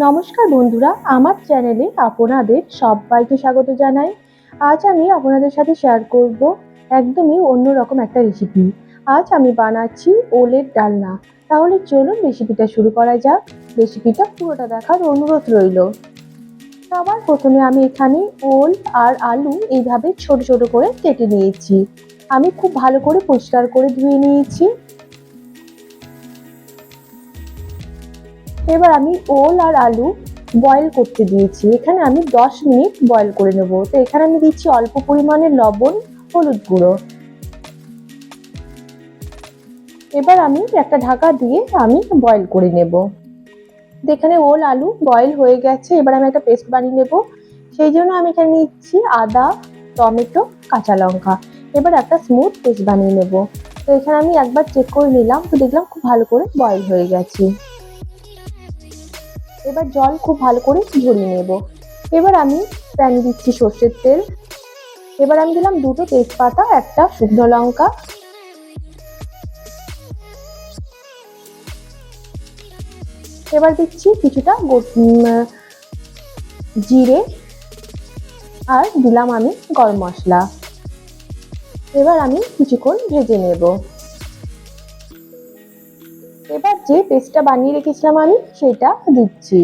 নমস্কার বন্ধুরা, আমার চ্যানেলে আপনাদের সবাইকে স্বাগত জানাই। আজ আমি আপনাদের সাথে শেয়ার করব একদমই অন্যরকম একটা রেসিপি আজ আমি বানাচ্ছি ওলের ডালনা। তাহলে চলুন রেসিপিটা শুরু করা যাক। রেসিপিটা পুরোটা দেখার অনুরোধ রইল। সবার প্রথমে আমি এখানে ওল আর আলু এইভাবে ছোট ছোট করে কেটে নিয়েছি। আমি খুব ভালো করে পরিষ্কার করে ধুয়ে নিয়েছি। এবার আমি ওল আর আলু বয়েল করতে দিয়েছি। এখানে আমি দশ মিনিট বয়েল করে নেব। তো এখানে আমি দিচ্ছি অল্প পরিমাণে লবণ, হলুদ গুঁড়ো। এবার আমি একটা ঢাকা দিয়ে আমি বয়েল করে নেব। এখানে ওল আলু বয়েল হয়ে গেছে। এবার আমি একটা পেস্ট বানিয়ে নেব। সেই জন্য আমি এখানে নিচ্ছি আদা, টমেটো, কাঁচা লঙ্কা। এবার একটা স্মুথ পেস্ট বানিয়ে নেব। তো এখানে আমি একবার চেক করে নিলাম। তো দেখলাম খুব ভালো করে বয়েল হয়ে গেছে। এবার জল খুব ভালো করে ঝরিয়ে নেব। এবার আমি প্যান দিচ্ছি সর্ষের তেল। এবার আমি দিলাম দুটো তেজপাতা, একটা শুকনো লঙ্কা। এবার দিচ্ছি কিছুটা জিরে। আর দিলাম আমি গরম মশলা। এবার আমি কিছুক্ষণ ভেজে নেব। এবার যে পেস্টটা বানিয়ে রেখেছিলাম আমি, সেটা দিচ্ছি।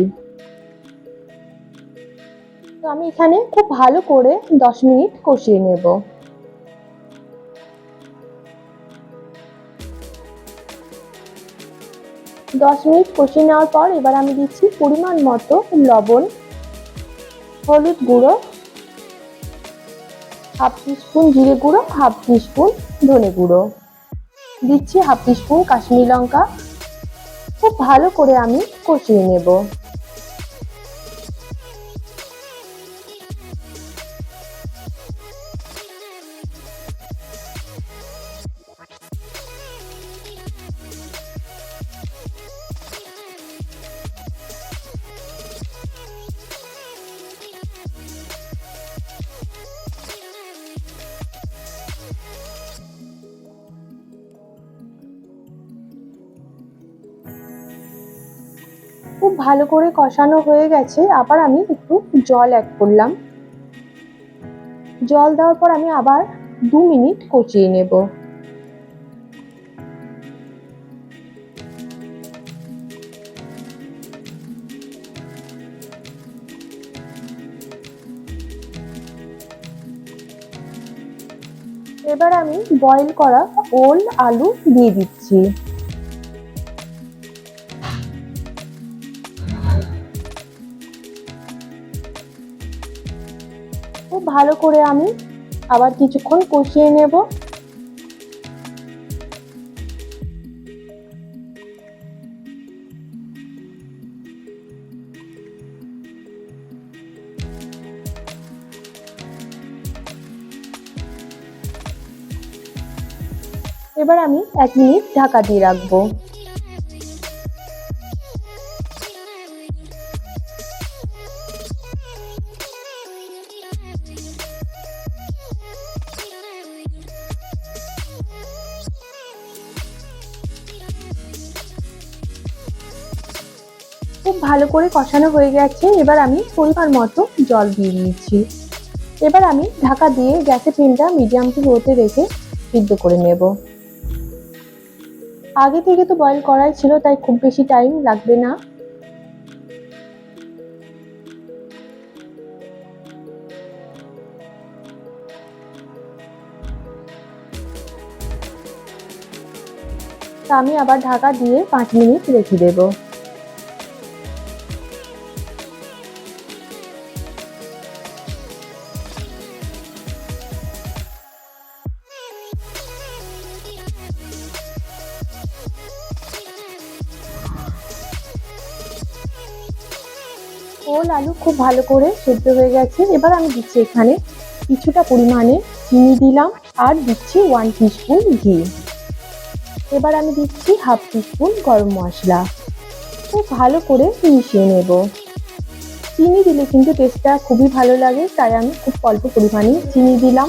তো আমি এখানে খুব ভালো করে দশ মিনিট কষিয়ে নেব। দশ মিনিট কষিয়ে নেওয়ার পর এবার আমি দিচ্ছি পরিমাণ মতো লবণ, হলুদ গুঁড়ো, হাফ টিস্পুন জিরে গুঁড়ো, হাফ টিস্পুন ধনে গুঁড়ো। দিচ্ছি হাফ টিস্পুন কাশ্মীরি লঙ্কা। খুব ভালো করে আমি কষিয়ে নেব। খুব ভালো করে কষানো হয়ে গেছে, আবার আমি একটু জল অ্যাড করলাম। জল দেওয়ার পর আমি আবার দু মিনিট কষিয়ে নেব। এবার আমি বয়েল করা ওল আলু দিয়ে দিচ্ছি। খুব ভালো করে আমি আবার কিছুক্ষণ কষিয়ে নেব। এবার আমি এক মিনিট ঢাকা দিয়ে রাখব। ভালো করে কষানো হয়ে গেছে। এবার আমি পরিমাণ মতো জল দিয়ে দিয়েছি এবার আমি ঢাকা দিয়ে গ্যাসের ফ্লেমটা মিডিয়াম টু লোতে রেখে সিদ্ধ করে নেব। আগে থেকে তো বয়েল করাই ছিল, তাই খুব বেশি টাইম লাগবে না। তা আমি আবার ঢাকা দিয়ে পাঁচ মিনিট রেখে দেবো। ওল আলু খুব ভালো করে সেদ্ধ হয়ে গেছে। এবার আমি দিচ্ছি এখানে কিছুটা পরিমাণে চিনি দিলাম আর দিচ্ছি ওয়ান টিস্পুন ঘি। এবার আমি দিচ্ছি হাফ টিস্পুন গরম মশলা। খুব ভালো করে মিশিয়ে নেব। চিনি দিলে কিন্তু টেস্টটা খুবই ভালো লাগে, তাই আমি খুব অল্প পরিমাণে চিনি দিলাম।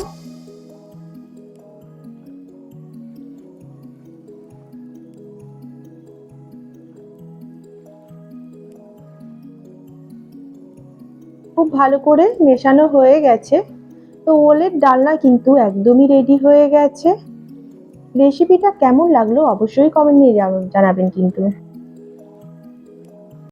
খুব ভালো করে মেশানো হয়ে গেছে। তো ওলের ডালনা কিন্তু একদমই রেডি হয়ে গেছে। রেসিপিটা কেমন লাগল অবশ্যই কমেন্ট নিয়ে জানাবেন কিন্তু।